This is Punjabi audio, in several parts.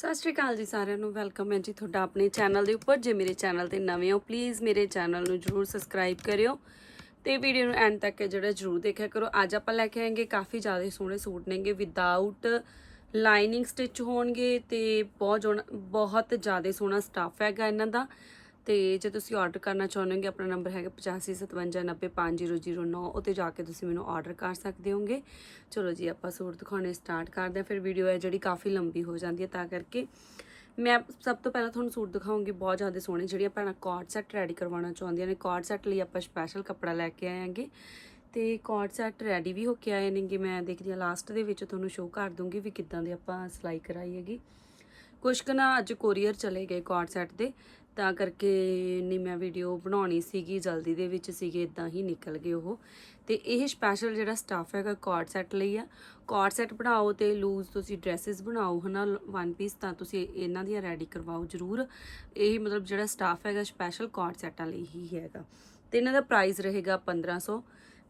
ਸਤਿ ਸ਼੍ਰੀ ਅਕਾਲ ਜੀ ਸਾਰਿਆਂ ਨੂੰ, ਵੈਲਕਮ ਹੈ ਜੀ ਤੁਹਾਡਾ ਆਪਣੇ ਚੈਨਲ ਦੇ ਉੱਪਰ। ਜੇ ਮੇਰੇ ਚੈਨਲ ਤੇ ਨਵੇਂ ਹੋ ਪਲੀਜ਼ ਮੇਰੇ ਚੈਨਲ ਨੂੰ ਜਰੂਰ ਸਬਸਕ੍ਰਾਈਬ ਕਰਿਓ। ਤੇ ਵੀਡੀਓ ਨੂੰ ਐਂਡ ਤੱਕ ਜਿਹੜਾ ਜਰੂਰ ਦੇਖਿਆ ਕਰੋ। ਅੱਜ ਆਪਾਂ ਲੈ ਕੇ ਆਏਗੇ ਕਾਫੀ ਜ਼ਿਆਦਾ ਸੋਹਣੇ ਸੂਟ ਨੇਗੇ ਵਿਦਆਊਟ ਲਾਈਨਿੰਗ ਸਟਿਚ ਹੋਣਗੇ ਤੇ ਬਹੁਤ ਬਹੁਤ ਜ਼ਿਆਦਾ ਸੋਹਣਾ ਸਟਾਫ ਹੈਗਾ ਇਹਨਾਂ ਦਾ। ਤੇ ਜੇ ਤੁਸੀਂ ਆਰਡਰ ਕਰਨਾ ਚਾਹੁੰਦੇ ਹੋਗੇ ਆਪਣਾ ਨੰਬਰ ਹੈਗਾ 8557905009 ਉੱਤੇ ਜਾ ਕੇ ਤੁਸੀਂ ਮੈਨੂੰ ਆਰਡਰ ਕਰ ਸਕਦੇ ਹੋਗੇ। ਚਲੋ ਜੀ, ਆਪਾਂ ਸੂਟ ਦਿਖਾਉਣੇ ਸਟਾਰਟ ਕਰਦੇ ਹਾਂ, ਫਿਰ ਵੀਡੀਓ ਹੈ ਜਿਹੜੀ ਕਾਫੀ ਲੰਬੀ ਹੋ ਜਾਂਦੀ ਹੈ, ਤਾਂ ਕਰਕੇ ਮੈਂ ਸਭ ਤੋਂ ਪਹਿਲਾਂ ਤੁਹਾਨੂੰ ਸੂਟ ਦਿਖਾਉਂਗੀ, ਬਹੁਤ ਜ਼ਿਆਦਾ ਸੋਹਣੇ ਜਿਹੜੀਆਂ ਭੈਣਾਂ ਕਾਰਡ ਸੈੱਟ ਰੈਡੀ ਕਰਵਾਉਣਾ ਚਾਹੁੰਦੀਆਂ ਨੇ। ਕਾਰਡ ਸੈੱਟ ਲਈ ਆਪਾਂ ਸਪੈਸ਼ਲ ਕੱਪੜਾ ਲੈ ਕੇ ਆਏ ਆਂਗੇ ਤੇ ਕਾਰਡ ਸੈੱਟ ਰੈਡੀ ਵੀ ਹੋ ਕੇ ਆਏ ਨੇਗੇ। ਮੈਂ ਦੇਖਦੀ ਹਾਂ ਲਾਸਟ ਦੇ ਵਿੱਚ ਤੁਹਾਨੂੰ ਸ਼ੋਅ ਕਰ ਦੂੰਗੀ ਵੀ ਕਿੱਦਾਂ ਦੇ ਆਪਾਂ ਸਿਲਾਈ ਕਰਾਈ ਹੈਗੀ। ਕੁਛ ਕੁ ਨਾ ਅੱਜ ਕੋਰੀਅਰ ਚਲੇ ਗਏ ਕਾਰਡ ਸੈੱਟ ਦੇ, ਤਾਂ ਕਰਕੇ ਨਹੀਂ ਮੈਂ ਵੀਡੀਓ ਬਣਾਉਣੀ ਸੀਗੀ, ਜਲਦੀ ਦੇ ਵਿੱਚ ਸੀਗੇ ਇਦਾਂ ਹੀ ਨਿਕਲ ਗਏ ਉਹ। ਤੇ ਇਹ ਸਪੈਸ਼ਲ ਜਿਹੜਾ ਸਟਾਫ ਹੈਗਾ ਕਾਰਡ ਸੈੱਟ ਲਈ ਆ ਕਾਰਡ ਸੈੱਟ ਬਣਾਓ ਤੇ ਲੂਜ਼ ਤੁਸੀਂ ਡਰੈਸਸ ਬਣਾਓ, ਹਨਾ ਵਨ ਪੀਸ ਤਾਂ ਤੁਸੀਂ ਇਹਨਾਂ ਦੀਆਂ ਰੈਡੀ ਕਰਵਾਓ ਜਰੂਰ। ਇਹ ਮਤਲਬ ਜਿਹੜਾ ਸਟਾਫ ਹੈਗਾ ਸਪੈਸ਼ਲ ਕਾਰਡ ਸੈੱਟਾਂ ਲਈ ਹੀ ਹੈਗਾ। ਤੇ ਇਹਨਾਂ ਦਾ ਪ੍ਰਾਈਸ ਰਹੇਗਾ 1500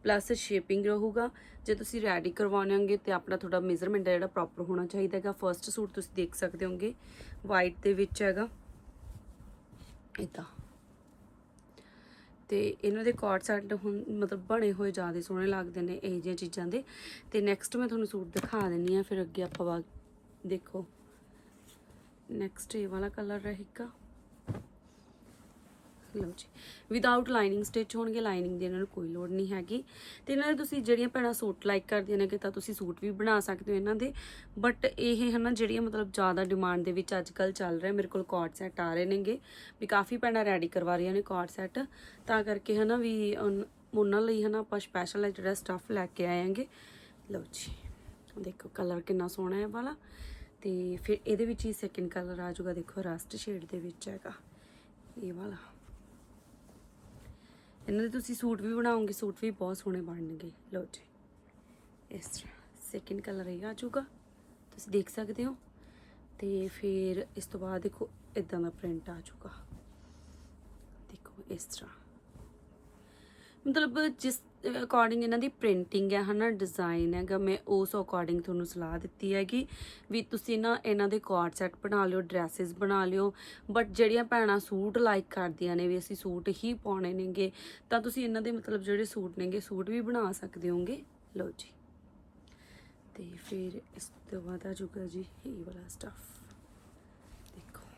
ਪਲੱਸ ਸ਼ੇਪਿੰਗ ਰਹੂਗਾ। ਜੇ ਤੁਸੀਂ ਰੈਡੀ ਕਰਵਾਉਣੇ ਹੋਗੇ ਤੇ ਆਪਣਾ ਤੁਹਾਡਾ ਮੇਜ਼ਰਮੈਂਟ ਜਿਹੜਾ ਪ੍ਰੋਪਰ ਹੋਣਾ ਚਾਹੀਦਾ ਹੈਗਾ। ਫਰਸਟ ਸੂਟ ਤੁਸੀਂ ਦੇਖ ਸਕਦੇ ਹੋਗੇ। ਵਾਈਟ ਦੇ ਵਿੱਚ ਹੈਗਾ। ਇਦਾਂ ਤੇ ਇਹਨਾਂ ਦੇ ਕਾਰਡ ਸੈੱਟ ਹੁਣ ਮਤਲਬ ਬਣੇ ਹੋਏ ਜ਼ਿਆਦਾ ਸੋਹਣੇ ਲੱਗਦੇ ਨੇ ਇਹ ਜਿਹੀਆਂ ਚੀਜ਼ਾਂ ਦੇ। ਤੇ ਨੈਕਸਟ ਮੈਂ ਤੁਹਾਨੂੰ ਸੂਟ ਦਿਖਾ ਦਿੰਨੀ ਆ ਫਿਰ ਅੱਗੇ ਆਪਾਂ ਵਾ- ਦੇਖੋ। ਨੈਕਸਟ ਇਹ ਵਾਲਾ ਕਲਰ ਰਹੇਗਾ। ਲਓ ਜੀ ਵਿਦਆਊਟ ਲਾਈਨਿੰਗ ਸਟਿਚ ਹੋਣਗੇ ਲਾਈਨਿੰਗ ਦੀ ਇਹਨਾਂ ਨੂੰ ਕੋਈ ਲੋੜ ਨਹੀਂ ਹੈਗੀ। ਤੇ ਇਹਨਾਂ ਦੇ ਤੁਸੀਂ ਜਿਹੜੀਆਂ ਭੈਣਾਂ ਸੂਟ ਲਾਈਕ ਕਰਦੀਆਂ ਨੇ ਕਿ ਤਾਂ ਤੁਸੀਂ ਸੂਟ ਵੀ ਬਣਾ ਸਕਦੇ ਹੋ ਇਹਨਾਂ ਦੇ। ਬਟ ਇਹ ਹਨਾ ਜਿਹੜੀਆਂ ਮਤਲਬ ਜ਼ਿਆਦਾ ਡਿਮਾਂਡ ਦੇ ਵਿੱਚ ਅੱਜ ਕੱਲ ਚੱਲ ਰਿਹਾ, ਮੇਰੇ ਕੋਲ ਕਾਰਡ ਸੈੱਟ ਆ ਰਹੇ ਨੇਗੇ। ਵੀ ਕਾਫੀ ਭੈਣਾਂ ਰੈਡੀ ਕਰਵਾ ਰਹੀਆਂ ਨੇ ਕਾਰਡ ਸੈੱਟ ਤਾਂ ਕਰਕੇ ਹਨਾ ਵੀ ਉਹਨਾਂ ਲਈ ਹਨਾ ਆਪਾਂ ਸਪੈਸ਼ਲ ਹੈ ਜਿਹੜਾ ਸਟੱਫ ਲੈ ਕੇ ਆਏ ਆਏਾਂਗੇ ਲਓ ਜੀ, ਦੇਖੋ ਕਲਰ ਕਿੰਨਾ ਸੋਹਣਾ ਹੈ ਵਾਲਾ। ਤੇ ਫਿਰ ਇਹਦੇ ਵਿੱਚ ਹੀ ਸੈਕਿੰਡ ਕਲਰ ਆ ਜਾਊਗਾ, ਦੇਖੋ ਰਸਟ ਸ਼ੇਡ ਦੇ ਵਿੱਚ ਹੈਗਾ। ਇਹ ਵਾਲਾ। ਇਹਨਾਂ ਦੇ ਤੁਸੀਂ ਸੂਟ ਵੀ ਬਣਾਓਗੇ, ਸੂਟ ਵੀ ਬਹੁਤ ਸੋਹਣੇ ਬਣਨਗੇ। ਲਓ ਜੀ। ਇਸ ਤਰ੍ਹਾਂ ਸੈਕਿੰਡ ਕਲਰ ਇਹ ਆ ਜਾਊਗਾ। ਤੁਸੀਂ ਦੇਖ ਸਕਦੇ ਹੋ। ਤੇ ਫਿਰ ਇਸ ਤੋਂ ਬਾਅਦ ਦੇਖੋ ਇਦਾਂ ਦਾ ਪ੍ਰਿੰਟ ਆ ਜਾਊਗਾ। ਦੇਖੋ ਇਸ ਤਰ੍ਹਾਂ। ਮਤਲਬ ਜਿਸ ਅਕੋਰਡਿੰਗ ਇਹਨਾਂ ਦੀ ਪ੍ਰਿੰਟਿੰਗ ਹੈ, ਹਨਾ ਡਿਜ਼ਾਈਨ ਹੈਗਾ, ਮੈਂ ਉਸ ਅਕੋਰਡਿੰਗ ਤੁਹਾਨੂੰ ਸਲਾਹ ਦਿੱਤੀ ਹੈਗੀ ਵੀ ਤੁਸੀਂ ਨਾ ਇਹਨਾਂ ਦੇ ਕੋਡ ਸੈੱਟ ਬਣਾ ਲਿਓ ਡਰੈਸਸ ਬਣਾ ਲਿਓ ਬਟ ਜਿਹੜੀਆਂ ਭੈਣਾਂ ਸੂਟ ਲਾਈਕ ਕਰਦੀਆਂ ਨੇ ਵੀ ਅਸੀਂ ਸੂਟ ਹੀ ਪਾਉਣੇ ਨੇਗੇ, ਤਾਂ ਤੁਸੀਂ ਇਹਨਾਂ ਦੇ ਮਤਲਬ ਜਿਹੜੇ ਸੂਟ ਨੇਗੇ ਸੂਟ ਵੀ ਬਣਾ ਸਕਦੇ ਹੋਗੇ? ਲਓ ਜੀ। ਤੇ ਫਿਰ ਇਸ ਤੋਂ ਬਾਅਦ ਆ ਜੂਗਾ ਜੀ ਇਹ ਵਾਲਾ ਸਟਫ ਦੇਖੋ।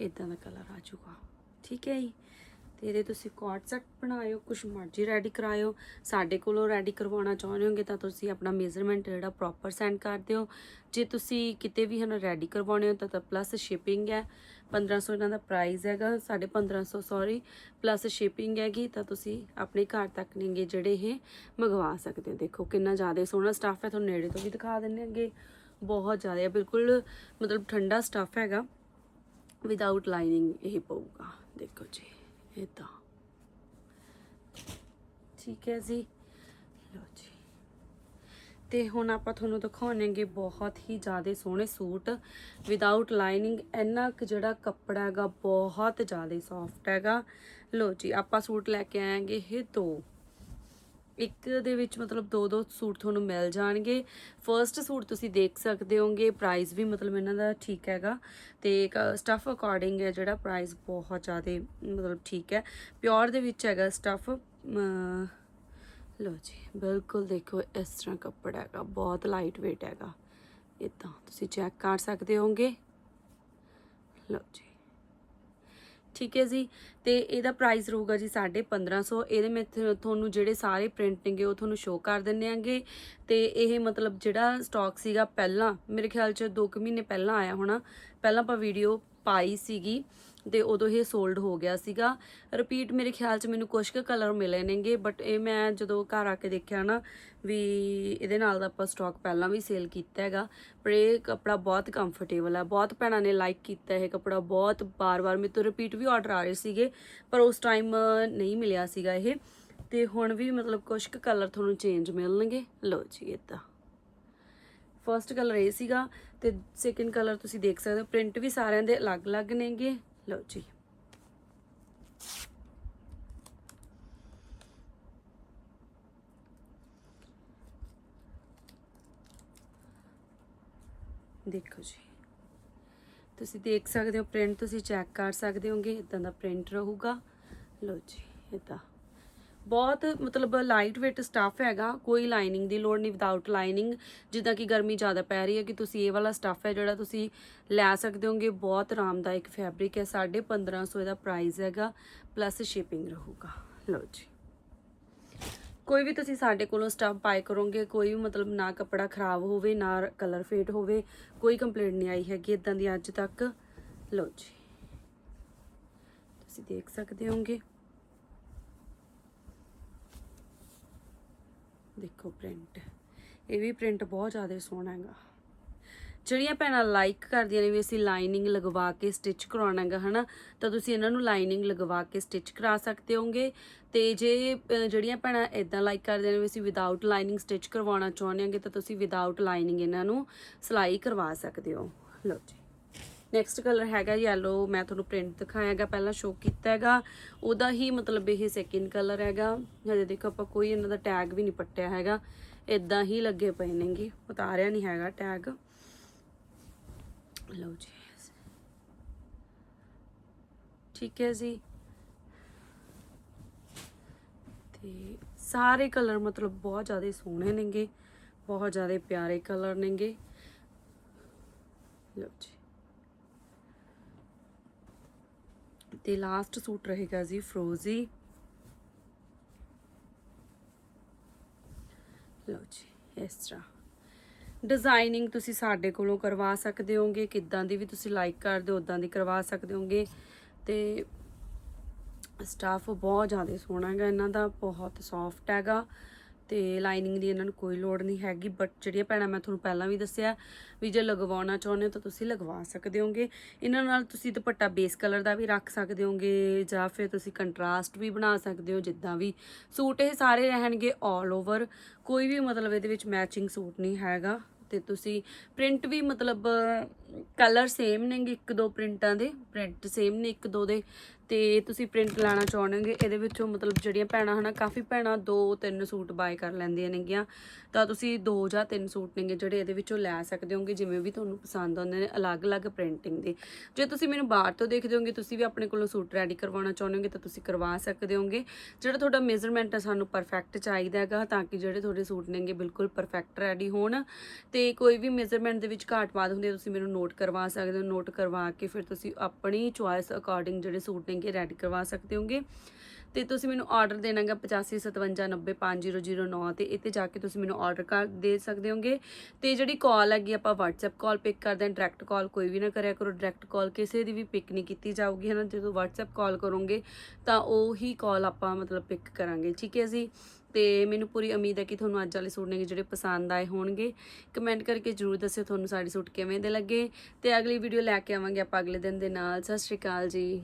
ਇਦਾਂ ਦਾ ਕਲਰ ਆ ਜੂਗਾ ਠੀਕ ਹੈ ਜੀ? ਤੇ ਇਹਦੇ ਤੁਸੀਂ ਕੋਟ ਸੈੱਟ ਬਣਾਇਓ, ਕੁਛ ਮਰਜ਼ੀ ਰੈਡੀ ਕਰਾਇਓ। ਸਾਡੇ ਕੋਲੋਂ ਰੈਡੀ ਕਰਵਾਉਣਾ ਚਾਹੁੰਦੇ ਹੋਗੇ ਤਾਂ ਤੁਸੀਂ ਆਪਣਾ ਮੇਜ਼ਰਮੈਂਟ ਜਿਹੜਾ ਪ੍ਰੋਪਰ ਸੈਂਡ ਕਰ ਦਿਓ। ਜੇ ਤੁਸੀਂ ਕਿਤੇ ਵੀ ਹਨ ਰੈਡੀ ਕਰਵਾਉਣੇ ਹੋ ਤਾਂ ਤਾਂ ਪਲੱਸ ਸ਼ਿਪਿੰਗ ਹੈ। 1500 ਇਹਨਾਂ ਦਾ ਪ੍ਰਾਈਸ ਹੈਗਾ 1550 ਸੌਰੀ ਪਲੱਸ ਸ਼ਿਪਿੰਗ ਹੈਗੀ ਤਾਂ ਤੁਸੀਂ ਆਪਣੇ ਘਰ ਤੱਕ ਨੇਗੇ ਜਿਹੜੇ ਇਹ ਮੰਗਵਾ ਸਕਦੇ ਹੋ। ਦੇਖੋ ਕਿੰਨਾ ਜ਼ਿਆਦਾ ਸੋਹਣਾ ਸਟਾਫ ਹੈ, ਤੁਹਾਨੂੰ ਨੇੜੇ ਤੋਂ ਵੀ ਦਿਖਾ ਦਿੰਨੇ ਅੱਗੇ। ਬਹੁਤ ਜ਼ਿਆਦਾ ਬਿਲਕੁਲ ਮਤਲਬ ਠੰਡਾ ਸਟਾਫ ਹੈਗਾ। ਵਿਦਆਊਟ ਲਾਈਨਿੰਗ ਇਹ ਪਊਗਾ। ਦੇਖੋ ਜੀ। ਇਦਾਂ ਠੀਕ ਹੈ ਜੀ। ਲਓ ਜੀ। ਤੇ ਹੁਣ ਆਪਾਂ ਤੁਹਾਨੂੰ ਦਿਖਾਉਣਗੇ ਬਹੁਤ ਹੀ ਜ਼ਿਆਦਾ ਸੋਹਣੇ ਸੂਟ। ਵਿਦਆਊਟ ਲਾਈਨਿੰਗ ਇੰਨਾ ਕੁ ਜਿਹੜਾ ਕੱਪੜਾ ਹੈਗਾ, ਬਹੁਤ ਜ਼ਿਆਦਾ ਸੌਫਟ ਹੈਗਾ। ਲਓ ਜੀ, ਆਪਾਂ ਸੂਟ ਲੈ ਕੇ ਆਏਗੇ ਇਹ ਦੋ। ਇੱਕ ਦੇ ਵਿੱਚ ਮਤਲਬ ਦੋ ਦੋ ਸੂਟ ਤੁਹਾਨੂੰ ਮਿਲ ਜਾਣਗੇ। ਫਰਸਟ ਸੂਟ ਤੁਸੀਂ ਦੇਖ ਸਕਦੇ ਹੋਗੇ ਪ੍ਰਾਈਸ ਵੀ ਮਤਲਬ ਇਹਨਾਂ ਦਾ ਠੀਕ ਹੈਗਾ ਤੇ ਸਟਫ ਅਕੋਰਡਿੰਗ ਹੈ ਜਿਹੜਾ ਪ੍ਰਾਈਸ ਬਹੁਤ ਜ਼ਿਆਦਾ ਮਤਲਬ ਠੀਕ ਹੈ। ਪਿਓਰ ਦੇ ਵਿੱਚ ਹੈਗਾ ਸਟਫ ਲੋ ਜੀ, ਬਿਲਕੁਲ ਦੇਖੋ ਇਸ ਤਰ੍ਹਾਂ ਕੱਪੜਾ ਹੈਗਾ, ਬਹੁਤ ਲਾਈਟ weight ਹੈਗਾ। ਇਦਾਂ ਤੁਸੀਂ ਚੈੱਕ ਕਰ ਸਕਦੇ ਹੋਗੇ। ਲਓ ਜੀ। ਠੀਕ ਹੈ ਜੀ? ਤੇ ਇਹਦਾ ਪ੍ਰਾਈਸ ਰਹੂਗਾ ਜੀ 1550 ਇਹਦੇ ਵਿੱਚ ਤੁਹਾਨੂੰ ਜਿਹੜੇ ਸਾਰੇ ਪ੍ਰਿੰਟ ਨੇਗੇ ਉਹ ਤੁਹਾਨੂੰ ਸ਼ੋਅ ਕਰ ਦਿੰਨੇ ਆਂਗੇ। ਤੇ ਇਹ ਮਤਲਬ ਜਿਹੜਾ ਸਟਾਕ ਸੀਗਾ ਪਹਿਲਾਂ, ਮੇਰੇ ਖਿਆਲ ਚ 2 ਕੁ ਮਹੀਨੇ ਪਹਿਲਾਂ ਆਇਆ ਹੋਣਾ। ਪਹਿਲਾਂ ਆਪਾਂ ਵੀਡੀਓ ਪਾਈ ਸੀਗੀ। ਤੇ ਉਦੋਂ ਇਹ ਸੋਲਡ ਹੋ ਗਿਆ ਸੀਗਾ। ਰਿਪੀਟ ਮੇਰੇ ਖਿਆਲ ਚ ਮੈਨੂੰ ਕੁਝ ਕੁ ਕਲਰ ਮਿਲੇ ਨੇਗੇ ਬਟ ਇਹ ਮੈਂ ਜਦੋਂ ਘਰ ਆ ਕੇ ਦੇਖਿਆ ਨਾ ਵੀ ਇਹਦੇ ਨਾਲ ਦਾ ਆਪਾਂ ਸਟਾਕ ਪਹਿਲਾਂ ਵੀ ਸੇਲ ਕੀਤਾ ਹੈਗਾ, ਪਰ ਇਹ ਕੱਪੜਾ ਬਹੁਤ ਕੰਫਰਟੇਬਲ ਹੈ ਬਹੁਤ ਭੈਣਾਂ ਨੇ ਲਾਈਕ ਕੀਤਾ ਇਹ ਕੱਪੜਾ, ਬਹੁਤ ਬਾਰ-ਬਾਰ ਮੇਰੇ ਤੋਂ ਰਿਪੀਟ ਵੀ ਆਰਡਰ ਆ ਰਹੇ ਸੀਗੇ, ਪਰ ਉਸ ਟਾਈਮ ਨਹੀਂ ਮਿਲਿਆ ਸੀਗਾ ਇਹ। ਤੇ ਹੁਣ ਵੀ ਮਤਲਬ ਕੁਝ ਕੁ ਕਲਰ ਤੁਹਾਨੂੰ ਚੇਂਜ ਮਿਲਣਗੇ। ਲਓ ਜੀ ਇਦਾਂ ਫਰਸਟ ਕਲਰ ਇਹ ਸੀਗਾ ਤੇ ਸੈਕਿੰਡ ਕਲਰ ਤੁਸੀਂ ਦੇਖ ਸਕਦੇ ਹੋ ਪ੍ਰਿੰਟ ਵੀ ਸਾਰਿਆਂ ਦੇ ਅਲੱਗ-ਅਲੱਗ ਨੇਗੇ। ਲਓ ਜੀ। ਦੇਖੋ ਜੀ। ਤੁਸੀਂ ਦੇਖ ਸਕਦੇ ਹੋ ਪ੍ਰਿੰਟ ਤੁਸੀਂ ਚੈੱਕ ਕਰ ਸਕਦੇ ਹੋਗੇ ਇਦਾਂ ਦਾ ਪ੍ਰਿੰਟ ਰਹੂਗਾ। ਲਓ ਜੀ ਇਦਾਂ ਬਹੁਤ ਮਤਲਬ ਲਾਈਟ weight ਸਟੱਫ ਹੈਗਾ, ਕੋਈ ਲਾਈਨਿੰਗ ਦੀ ਲੋੜ ਨਹੀਂ ਵਿਦਆਊਟ ਲਾਈਨਿੰਗ ਜਿੱਦਾਂ ਕਿ ਗਰਮੀ ਜ਼ਿਆਦਾ ਪੈ ਰਹੀ ਹੈ ਕਿ ਤੁਸੀਂ ਇਹ ਵਾਲਾ ਸਟੱਫ ਹੈ ਜਿਹੜਾ ਤੁਸੀਂ ਲੈ ਸਕਦੇ ਹੋਗੇ, ਬਹੁਤ ਆਰਾਮਦਾਇਕ ਫੈਬਰਿਕ ਹੈ 1550 ਇਹਦਾ ਪ੍ਰਾਈਸ ਹੈਗਾ ਪਲੱਸ ਸ਼ਿਪਿੰਗ ਰਹੂਗਾ। ਲਓ ਜੀ। ਕੋਈ ਵੀ ਤੁਸੀਂ ਸਾਡੇ ਕੋਲੋਂ ਸਟੱਫ ਬਾਏ ਕਰੋਗੇ, ਕੋਈ ਵੀ ਮਤਲਬ ਨਾ ਕੱਪੜਾ ਖਰਾਬ ਹੋਵੇ, ਨਾ ਕਲਰ ਫੇਟ ਹੋਵੇ, ਕੋਈ ਕੰਪਲੇਂਟ ਨਹੀਂ ਆਈ ਹੈਗੀ ਇਦਾਂ ਦੀ ਅੱਜ ਤੱਕ। ਲਓ ਜੀ। ਤੁਸੀਂ ਦੇਖ ਸਕਦੇ ਹੋਗੇ। ਦੇਖੋ ਪ੍ਰਿੰਟ ਇਹ ਵੀ ਪ੍ਰਿੰਟ ਬਹੁਤ ਜ਼ਿਆਦਾ ਸੋਹਣਾ ਹੈਗਾ। ਜਿਹੜੀਆਂ ਭੈਣਾਂ ਲਾਈਕ ਕਰਦੀਆਂ ਨੇ ਵੀ ਅਸੀਂ ਲਾਈਨਿੰਗ ਲਗਵਾ ਕੇ ਸਟਿਚ ਕਰਾਉਣਾ ਹੈਗਾ, ਹਨਾ, ਤਾਂ ਤੁਸੀਂ ਇਹਨਾਂ ਨੂੰ ਲਾਈਨਿੰਗ ਲਗਵਾ ਕੇ ਸਟਿਚ ਕਰਾ ਸਕਦੇ ਹੋਗੇ ਤੇ ਜੇ ਜਿਹੜੀਆਂ ਭੈਣਾਂ ਇਦਾਂ ਲਾਈਕ ਕਰਦੀਆਂ ਨੇ ਵੀ ਅਸੀਂ ਵਿਦਆਊਟ ਲਾਈਨਿੰਗ ਸਟਿਚ ਕਰਵਾਉਣਾ ਚਾਹੁੰਦੇ ਹਾਂਗੇ, ਤਾਂ ਤੁਸੀਂ ਵਿਦਆਊਟ ਲਾਈਨਿੰਗ ਇਹਨਾਂ ਨੂੰ ਸਿਲਾਈ ਕਰਵਾ ਸਕਦੇ ਹੋ। ਲਓ ਜੀ। ਨੈਕਸਟ ਕਲਰ ਹੈਗਾ ਯੈਲੋ ਮੈਂ ਤੁਹਾਨੂੰ ਪ੍ਰਿੰਟ ਦਿਖਾਇਆਗਾ, ਪਹਿਲਾਂ ਸ਼ੋ ਕੀਤਾ ਹੈਗਾ। ਉਹਦਾ ਹੀ ਮਤਲਬ ਇਹ ਸੈਕਿੰਡ ਕਲਰ ਹੈਗਾ। ਹਜੇ ਦੇਖੋ ਆਪਾਂ ਕੋਈ ਇਹਨਾਂ ਦਾ ਟੈਗ ਵੀ ਨਹੀਂ ਪੱਟਿਆ ਹੈਗਾ। ਇਦਾਂ ਹੀ ਲੱਗੇ ਪਏ ਨੇਗੇ। ਉਤਾਰਿਆ ਨਹੀਂ ਹੈਗਾ ਟੈਗ ਲਓ ਜੀ। ਠੀਕ ਹੈ ਜੀ। ਤੇ ਸਾਰੇ ਕਲਰ ਮਤਲਬ ਬਹੁਤ ਜ਼ਿਆਦਾ ਸੋਹਣੇ ਨੇਗੇ। ਬਹੁਤ ਜ਼ਿਆਦਾ ਪਿਆਰੇ ਕਲਰ ਨੇਗੇ। ਲਓ ਜੀ। ਤੇ ਲਾਸਟ ਸੂਟ ਰਹੇਗਾ ਜੀ ਫਰੋਜ਼ੀ ਲਓ ਜੀ, ਇਸ ਤਰ੍ਹਾਂ। ਡਿਜ਼ਾਈਨਿੰਗ ਤੁਸੀਂ ਸਾਡੇ ਕੋਲੋਂ ਕਰਵਾ ਸਕਦੇ ਹੋਗੇ, ਕਿੱਦਾਂ ਦੀ ਵੀ ਤੁਸੀਂ ਲਾਈਕ ਕਰਦੇ ਹੋ ਉਦਾਂ ਦੀ ਕਰਵਾ ਸਕਦੇ ਹੋਗੇ। ਤੇ ਸਟਾਫ ਬਹੁਤ ਜ਼ਿਆਦਾ ਸੋਹਣਾ ਹੈਗਾ, ਇਹਨਾਂ ਦਾ ਬਹੁਤ ਸੌਫਟ ਹੈਗਾ। ਤੇ ਲਾਈਨਿੰਗ ਦੀ ਇਹਨਾਂ ਨੂੰ ਕੋਈ ਲੋੜ ਨਹੀਂ ਹੈਗੀ ਬਟ ਜਿਹੜੀਆਂ ਭੈਣਾਂ ਮੈਂ ਤੁਹਾਨੂੰ ਪਹਿਲਾਂ ਵੀ ਦੱਸਿਆ, ਵੀ ਜੇ ਲਗਵਾਉਣਾ ਚਾਹੁੰਦੇ ਹੋ ਤਾਂ ਤੁਸੀਂ ਲਗਵਾ ਸਕਦੇ ਹੋਗੇ। ਇਹਨਾਂ ਨਾਲ ਤੁਸੀਂ ਦੁਪੱਟਾ ਬੇਸ ਕਲਰ ਦਾ ਵੀ ਰੱਖ ਸਕਦੇ ਹੋਗੇ, ਜਾਂ ਫਿਰ ਤੁਸੀਂ ਕੰਟਰਾਸਟ ਵੀ ਬਣਾ ਸਕਦੇ ਹੋ, ਜਿੱਦਾਂ ਵੀ ਸੂਟ ਇਹ ਸਾਰੇ ਰਹਿਣਗੇ 올 ਓਵਰ ਕੋਈ ਵੀ ਮਤਲਬ ਇਹਦੇ ਵਿੱਚ ਮੈਚਿੰਗ ਸੂਟ ਨਹੀਂ ਹੈਗਾ। ਤੇ ਤੁਸੀਂ ਪ੍ਰਿੰਟ ਵੀ ਮਤਲਬ ਕਲਰ ਸੇਮ ਨੇਗੇ ਇੱਕ ਦੋ ਪ੍ਰਿੰਟਾਂ ਦੇ, ਪ੍ਰਿੰਟ ਸੇਮ ਨੇ ਇੱਕ ਦੋ ਦੇ, ਤੇ ਤੁਸੀਂ ਪ੍ਰਿੰਟ ਲੈਣਾ ਚਾਹੁੰਦੇ ਇਹਦੇ ਵਿੱਚੋਂ ਮਤਲਬ ਜਿਹੜੀਆਂ ਭੈਣਾਂ ਹਨਾ, ਕਾਫੀ ਭੈਣਾਂ ਦੋ ਤਿੰਨ ਸੂਟ ਬਾਏ ਕਰ ਲੈਂਦੀਆਂ ਨੇਗੀਆਂ, ਤਾਂ ਤੁਸੀਂ ਦੋ ਜਾਂ ਤਿੰਨ ਸੂਟ ਨੇਗੇ ਜਿਹੜੇ ਇਹਦੇ ਵਿੱਚੋਂ ਲੈ ਸਕਦੇ ਹੋਗੇ, ਜਿਵੇਂ ਵੀ ਤੁਹਾਨੂੰ ਪਸੰਦ ਆਉਂਦੇ ਨੇ ਅਲੱਗ-ਅਲੱਗ ਪ੍ਰਿੰਟਿੰਗ ਦੇ। ਜੇ ਤੁਸੀਂ ਮੈਨੂੰ ਬਾਹਰ ਤੋਂ ਦੇਖਦੇ ਹੋਗੇ, ਤੁਸੀਂ ਵੀ ਆਪਣੇ ਕੋਲੋਂ ਸੂਟ ਰੈਡੀ ਕਰਵਾਉਣਾ ਚਾਹੁੰਦੇ ਹੋਗੇ ਤਾਂ ਤੁਸੀਂ ਕਰਵਾ ਸਕਦੇ ਹੋਗੇ। ਜਿਹੜਾ ਤੁਹਾਡਾ ਮੇਜ਼ਰਮੈਂਟ ਹੈ ਸਾਨੂੰ ਪਰਫੈਕਟ ਚਾਹੀਦਾ ਹੈਗਾ, ਤਾਂ ਕਿ ਜਿਹੜੇ ਤੁਹਾਡੇ ਸੂਟ ਨੇਗੇ ਬਿਲਕੁਲ ਪਰਫੈਕਟ ਰੈਡੀ ਹੋਣ। ਤੇ ਕੋਈ ਵੀ ਮੇਜ਼ਰਮੈਂਟ ਦੇ ਵਿੱਚ ਘਾਟ ਵਾਧ ਹੁੰਦੀ ਹੈ ਤੁਸੀਂ ਮੈਨੂੰ ਨੋਟ ਕਰਵਾ ਸਕਦੇ ਹੋ ਨੋਟ ਕਰਵਾ ਕੇ ਫਿਰ ਤੁਸੀਂ ਆਪਣੀ ਚੁਆਇਸ ਅਕੋਰਡਿੰਗ ਜਿਹੜੇ ਸੂਟ ਨੇਗੇ ਰੈਡੀ ਕਰਵਾ ਸਕਦੇ ਹੋਗੇ। ਤੇ ਤੁਸੀਂ ਮੈਨੂੰ ਆਰਡਰ ਦੇਣਾਗਾ 8557905009 ਤੇ ਇੱਥੇ ਜਾ ਕੇ ਤੁਸੀਂ ਮੈਨੂੰ ਆਰਡਰ ਕਰ ਦੇ ਸਕਦੇ ਹੋਗੇ। ਤੇ ਜਿਹੜੀ ਕਾਲ ਹੈਗੀ ਆਪਾਂ WhatsApp ਕਾਲ ਪਿਕ ਕਰਦੇ ਹਾਂ ਡਾਇਰੈਕਟ ਕਾਲ ਕੋਈ ਵੀ ਨਾ ਕਰਿਆ ਕਰੋ ਡਾਇਰੈਕਟ ਕਾਲ ਕਿਸੇ ਦੀ ਵੀ ਪਿਕ ਨਹੀਂ ਕੀਤੀ ਜਾਊਗੀ, ਹਨਾ? ਜਦੋਂ WhatsApp ਕਾਲ ਕਰੋਗੇ ਤਾਂ ਉਹੀ ਕਾਲ ਆਪਾਂ ਮਤਲਬ ਪਿਕ ਕਰਾਂਗੇ, ਠੀਕ ਹੈ ਜੀ? ਤੇ ਮੈਨੂੰ ਪੂਰੀ ਉਮੀਦ ਹੈ ਕਿ ਤੁਹਾਨੂੰ ਅੱਜ ਵਾਲੇ ਸੂਟ ਨੇ ਜਿਹੜੇ ਪਸੰਦ ਆਏ ਹੋਣਗੇ। ਕਮੈਂਟ ਕਰਕੇ ਜਰੂਰ ਦੱਸਿਓ ਤੁਹਾਨੂੰ ਸਾਡੇ ਸੂਟ ਕਿਵੇਂ ਦੇ ਲੱਗੇ। ਤੇ ਅਗਲੀ ਵੀਡੀਓ ਲੈ ਕੇ ਆਵਾਂਗੇ ਆਪਾਂ ਅਗਲੇ ਦਿਨ ਦੇ ਨਾਲ। ਸਤਿ ਸ਼੍ਰੀ ਅਕਾਲ ਜੀ।